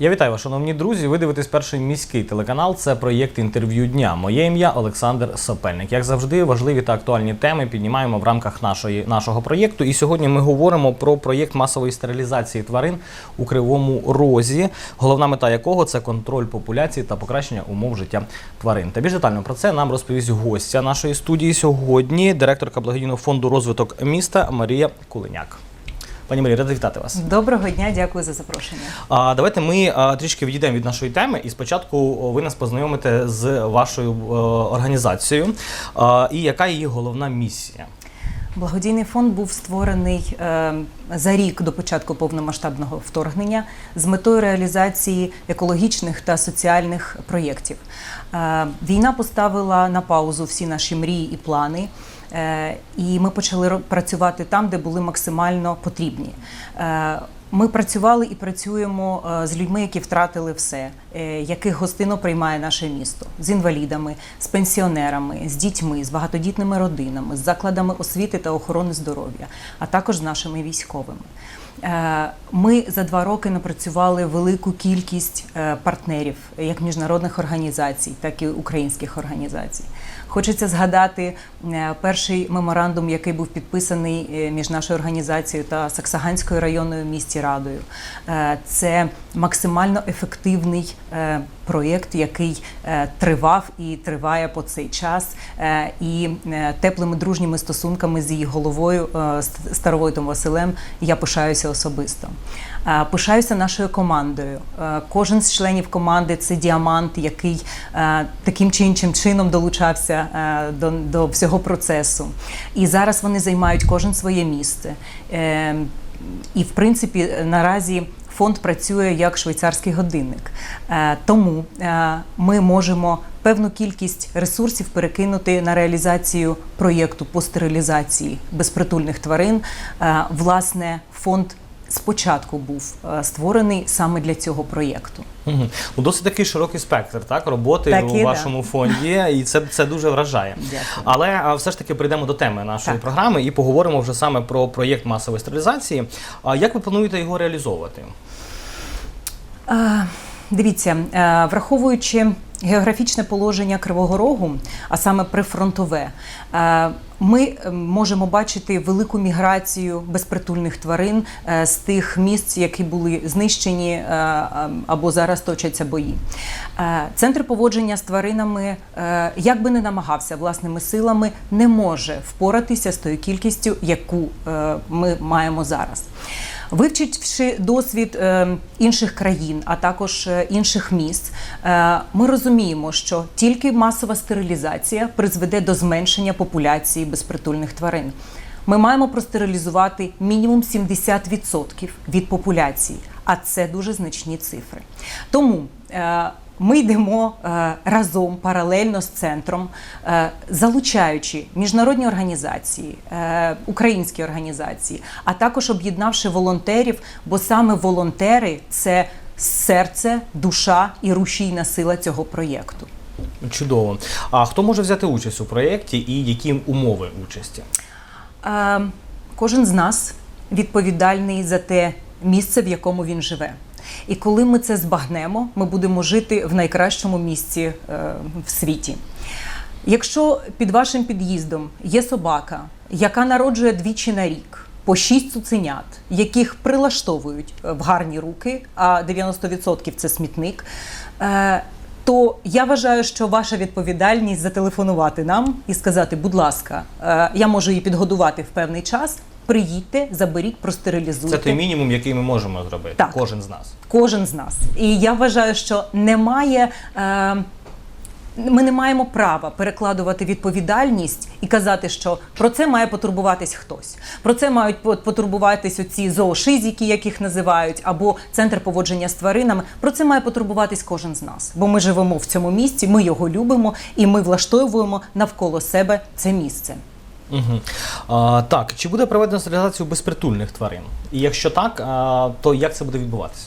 Я вітаю вас, шановні друзі. Ви дивитесь перший міський телеканал. Це проєкт інтерв'ю дня. Моє ім'я Олександр Сопельник. Як завжди, важливі та актуальні теми піднімаємо в рамках нашої нашого проєкту. І сьогодні ми говоримо про проєкт масової стерилізації тварин у кривому розі, головна мета якого це контроль популяції та покращення умов життя тварин. Та більш детально про це нам розповість гостя нашої студії сьогодні, директорка благодійного фонду розвиток міста Марія Кулиняк. Пані Марія, рада вітати вас. Доброго дня, дякую за запрошення. А, давайте ми а, трішки відійдемо від нашої теми, і спочатку ви нас познайомите з вашою е, організацією. А, і яка її головна місія? Благодійний фонд був створений е, за рік до початку повномасштабного вторгнення з метою реалізації екологічних та соціальних проєктів. Е, війна поставила на паузу всі наші мрії і плани. Е, і ми почали працювати там, де були максимально потрібні. Е, Ми працювали і працюємо е, з людьми, які втратили все, яких гостинно приймає наше місто, з інвалідами, з пенсіонерами, з дітьми, з багатодітними родинами, з закладами освіти та охорони здоров'я, а також з нашими військовими. Е, Ми за два роки напрацювали велику кількість е, партнерів, як міжнародних організацій, так і українських організацій. Хочеться згадати е, перший меморандум, який був підписаний між нашою організацією та Саксаганською районною місті радою. Це максимально ефективний проєкт, який тривав і триває по цей час. І теплими дружніми стосунками з її головою Старовойтом Василем я пишаюся особисто. Е, Пишаюся нашою командою. Е, Кожен з членів команди це діамант, який е, таким чи іншим чином долучався до, до всього процесу. І зараз вони займають кожен своє місце. І, в принципі, наразі фонд працює як швейцарський годинник. Тому ми можемо певну кількість ресурсів перекинути на реалізацію проєкту по стерилізації безпритульних тварин. Е, Власне, фонд спочатку був е, створений саме для цього проєкту. Угу. Ну, досить такий широкий спектр так, роботи Так, у і да. вашому фонді, і це, це дуже вражає. Дякую. Але а, все ж таки прийдемо до теми нашої Так. програми і поговоримо вже саме про проєкт масової стерилізації. А як ви плануєте його реалізовувати? Е, Дивіться, е, враховуючи географічне положення Кривого Рогу, а саме прифронтове, е, ми е, можемо бачити велику міграцію безпритульних тварин з тих місць, які були знищені або зараз точаться бої. Центр поводження з тваринами, як би не намагався власними силами, не може впоратися з тою кількістю, яку ми маємо зараз. Вивчивши досвід е, інших країн, а також е, інших міст, е, ми розуміємо, що тільки масова стерилізація призведе до зменшення популяції безпритульних тварин. Ми маємо простерилізувати мінімум 70% від популяції, а це дуже значні цифри. Тому ми йдемо е, разом паралельно з центром, е, залучаючи міжнародні організації, е, українські організації, а також об'єднавши волонтерів, бо саме волонтери це серце, душа і рушійна сила цього проєкту. Чудово. А хто може взяти участь у проєкті і які умови участі? Кожен з нас відповідальний за те місце, в якому він живе. І коли ми це збагнемо, ми будемо жити в найкращому місці е, в світі. Якщо під вашим під'їздом є собака, яка народжує двічі на рік, по шість цуценят, яких прилаштовують е, в гарні руки, а 90% це смітник. е, То я вважаю, що ваша відповідальність зателефонувати нам і сказати, будь ласка, я можу її підгодувати в певний час. Приїдьте, заберіть, простерилізуйте. Це той мінімум, який ми можемо зробити, Так. кожен з нас. Кожен з нас. І я вважаю, що немає. Е, ми не маємо права перекладувати відповідальність і казати, що про це має потурбуватись хтось. Про це мають пот- потурбуватись оці зоошизіки, яких називають, або центр поводження з тваринами. Про це має потурбуватись кожен з нас. Бо ми живемо в цьому місці, ми його любимо і ми влаштовуємо навколо себе це місце. Угу. А, так, чи буде проведено стерилізацію безпритульних тварин? І якщо так, а, то як це буде відбуватися?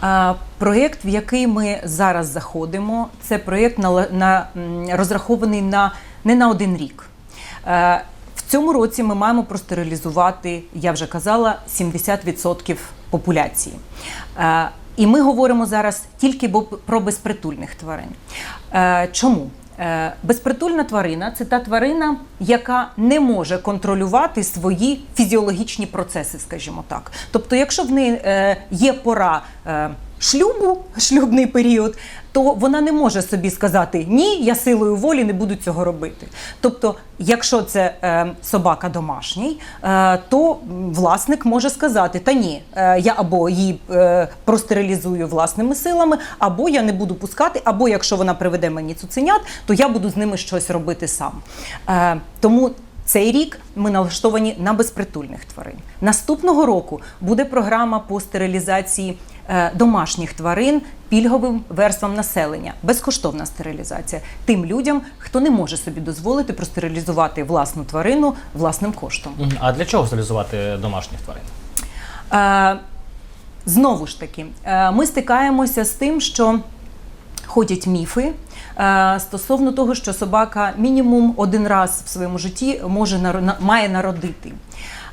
А, Проєкт, в який ми зараз заходимо, це проєкт на, на, розрахований на не на один рік. Е, В цьому році ми маємо простерилізувати, я вже казала, 70% популяції. Е, І ми говоримо зараз тільки про безпритульних тварин. Е, Чому? Е, Безпритульна тварина це та тварина, яка не може контролювати свої фізіологічні процеси, скажімо так. Тобто, якщо в неї е, є пора е, шлюбу, шлюбний період, то вона не може собі сказати ні, я силою волі не буду цього робити. Тобто, якщо це е, собака домашній, е, то власник може сказати: та ні, е, я або її е, простерилізую власними силами, або я не буду пускати, або якщо вона приведе мені цуценят, то я буду з ними щось робити сам. Е, тому цей рік ми налаштовані на безпритульних тварин. Наступного року буде програма по стерилізації домашніх тварин пільговим верствам населення, безкоштовна стерилізація тим людям, хто не може собі дозволити простерилізувати власну тварину власним коштом. А для чого стерилізувати домашніх тварин? Е, Знову ж таки, е, ми стикаємося з тим, що ходять міфи е, стосовно того, що собака мінімум один раз в своєму житті може має народити.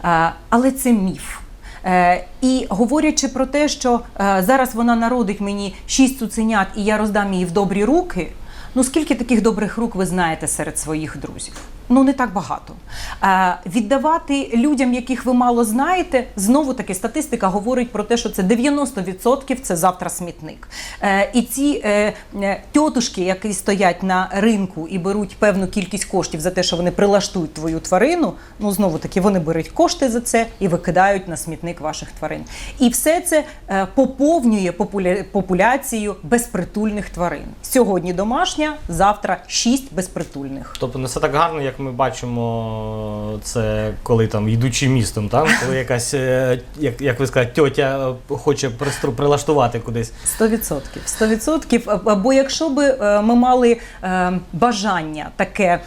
Е, Але це міф. Е, І говорячи про те, що е, зараз вона народить мені шість цуценят і я роздам її в добрі руки. Ну скільки таких добрих рук ви знаєте серед своїх друзів? Ну не так багато. Е, віддавати людям, яких ви мало знаєте, знову таки статистика говорить про те, що це 90% це завтра смітник. Е, і ці е, е, тьотушки, які стоять на ринку і беруть певну кількість коштів за те, що вони прилаштують твою тварину, ну знову таки вони беруть кошти за це і викидають на смітник ваших тварин. І все це е, поповнює популя- популяцію безпритульних тварин. Сьогодні домашня, завтра шість безпритульних. Тобто не все так гарно, як ми бачимо це, коли там йдучи містом, там коли якась, е, як, як ви сказали, тьотя е, хоче пристру- прилаштувати кудись. Сто відсотків. Сто відсотків. Бо якщо би е, ми мали бажання таке,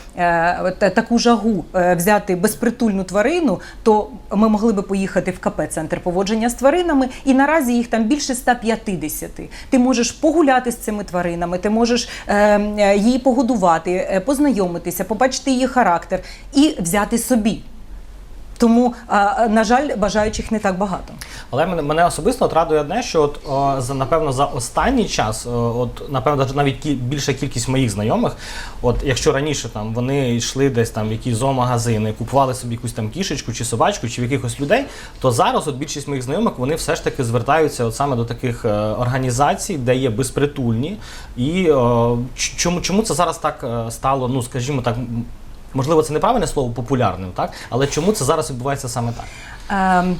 таку жагу взяти безпритульну тварину, то ми могли би поїхати в КП центр поводження з тваринами, і наразі їх там більше 150. Ти можеш погуляти з цими тваринами, ти можеш е, е, її погодувати, познайомитися, побачити її характер і взяти собі. Тому, е, на жаль, бажаючих не так багато. Але мене, особисто от радує одне, що от за напевно за останній час, от напевно, навіть більша кількість моїх знайомих, от якщо раніше там вони йшли десь там в якісь зоомагазини, купували собі якусь там кішечку чи собачку, чи в якихось людей, то зараз от більшість моїх знайомих вони все ж таки звертаються от саме до таких е, організацій, де є безпритульні. І о, чому, чому це зараз так е, стало, ну скажімо так. Можливо, це неправильне слово популярним, так? Але чому це зараз відбувається саме так? Ем,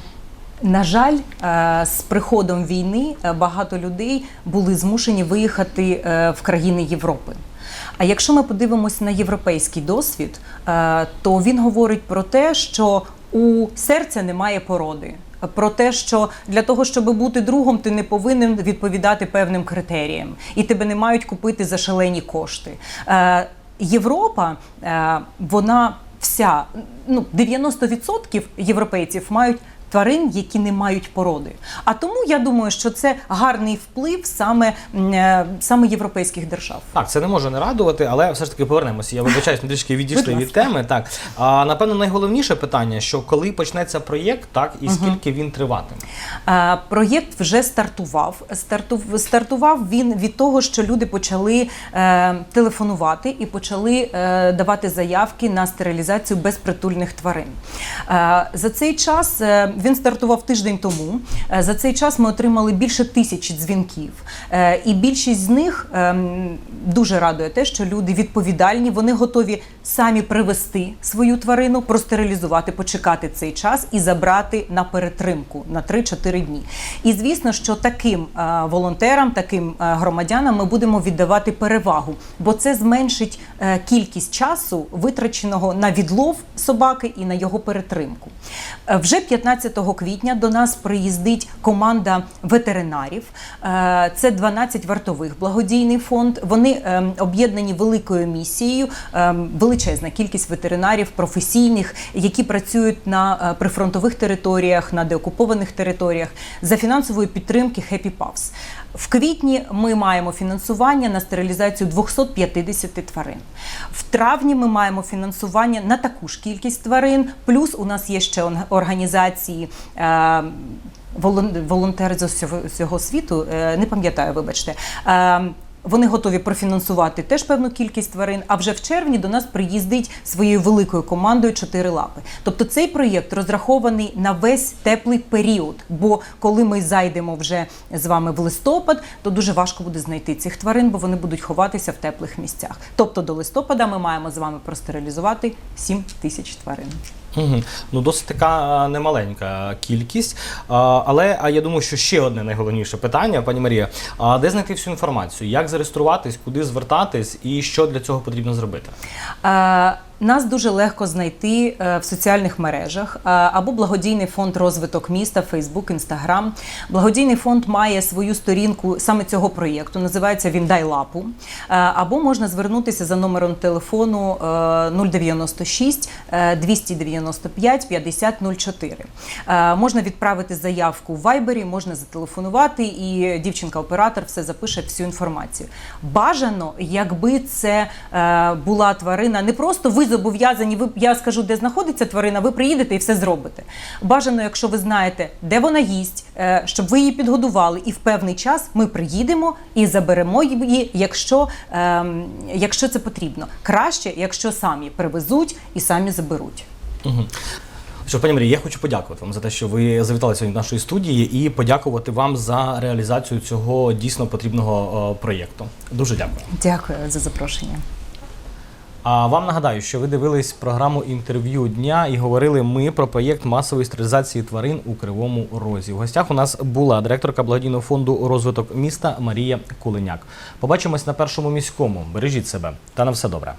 На жаль, е, з приходом війни е, багато людей були змушені виїхати е, в країни Європи. А якщо ми подивимося на європейський досвід, то він говорить про те, що у серця немає породи. Про те, що для того, щоб бути другом, ти не повинен відповідати певним критеріям, і тебе не мають купити за шалені кошти. Європа, е, вона вся, ну 90% європейців мають тварин, які не мають породи. А тому я думаю, що це гарний вплив саме, е, саме європейських держав. Так, це не може не радувати, але все ж таки повернемося. Я вибачаюсь, ми трішки відійшли від теми. Так а напевно найголовніше питання, що коли почнеться проєкт, так і скільки він триватиме. Е, Проєкт вже стартував. Стартув, стартував він від того, що люди почали е, телефонувати і почали е, давати заявки на стерилізацію безпритульних тварин. Е, за цей час е, він стартував тиждень тому. Е, за цей час ми отримали більше тисячі дзвінків. Е, і більшість з них е, дуже радує те, що люди відповідальні, вони готові самі привезти свою тварину, простерилізувати, почекати цей час і забрати на перетримку на 3-4 дні. І звісно, що таким е, волонтерам, таким громадянам ми будемо віддавати перевагу, бо це зменшить кількість часу, витраченого на відлов собаки і на його перетримку. Вже 15 квітня до нас приїздить команда ветеринарів. Е, Це 12 вартових благодійний фонд. Вони е, об'єднані великою місією, е, величезна кількість ветеринарів професійних, які працюють на прифронтових територіях, на деокупованих територіях за фінансової підтримки Happy Puffs. В квітні ми маємо фінансування на стерилізацію 250 тварин. В травні ми маємо фінансування на таку ж кількість тварин. Плюс у нас є ще організації. Е, волонтери з усього, світу, е, не пам'ятаю, вибачте. Е, Вони готові профінансувати теж певну кількість тварин. А вже в червні до нас приїздить своєю великою командою чотири лапи. Тобто цей проєкт розрахований на весь теплий період. Бо коли ми зайдемо вже з вами в листопад, то дуже важко буде знайти цих тварин, бо вони будуть ховатися в теплих місцях. Тобто до листопада ми маємо з вами простерилізувати 7 тисяч тварин. Ну, досить така немаленька кількість. Але я думаю, що ще одне найголовніше питання, пані Марія. Де знайти всю інформацію? Як зареєструватись, куди звертатись і що для цього потрібно зробити? Нас дуже легко знайти е, в соціальних мережах е, або благодійний фонд розвиток міста, Фейсбук, Інстаграм. Благодійний фонд має свою сторінку саме цього проєкту. Називається Він дай лапу. Е, Або можна звернутися за номером телефону е, 096 е, 295 50 04. Е, Можна відправити заявку в Вайбері, можна зателефонувати, і дівчинка-оператор все запише всю інформацію. Бажано, якби це була тварина, не просто ви зобов'язані, ви я скажу, де знаходиться тварина, ви приїдете і все зробите. Бажано, якщо ви знаєте, де вона їсть, е, щоб ви її підгодували, і в певний час ми приїдемо і заберемо її, якщо, е, якщо це потрібно. Краще, якщо самі привезуть і самі заберуть. Угу. Що, пані Марія, я хочу подякувати вам за те, що ви завітали сьогодні до нашої студії, і подякувати вам за реалізацію цього дійсно потрібного е, проєкту. Дуже дякую. Дякую за запрошення. А вам нагадаю, що ви дивились програму інтерв'ю дня і говорили ми про проєкт масової стерилізації тварин у Кривому Розі. В гостях у нас була директорка благодійного фонду розвиток міста Марія Кулиняк. Побачимось на першому міському. Бережіть себе та на все добре.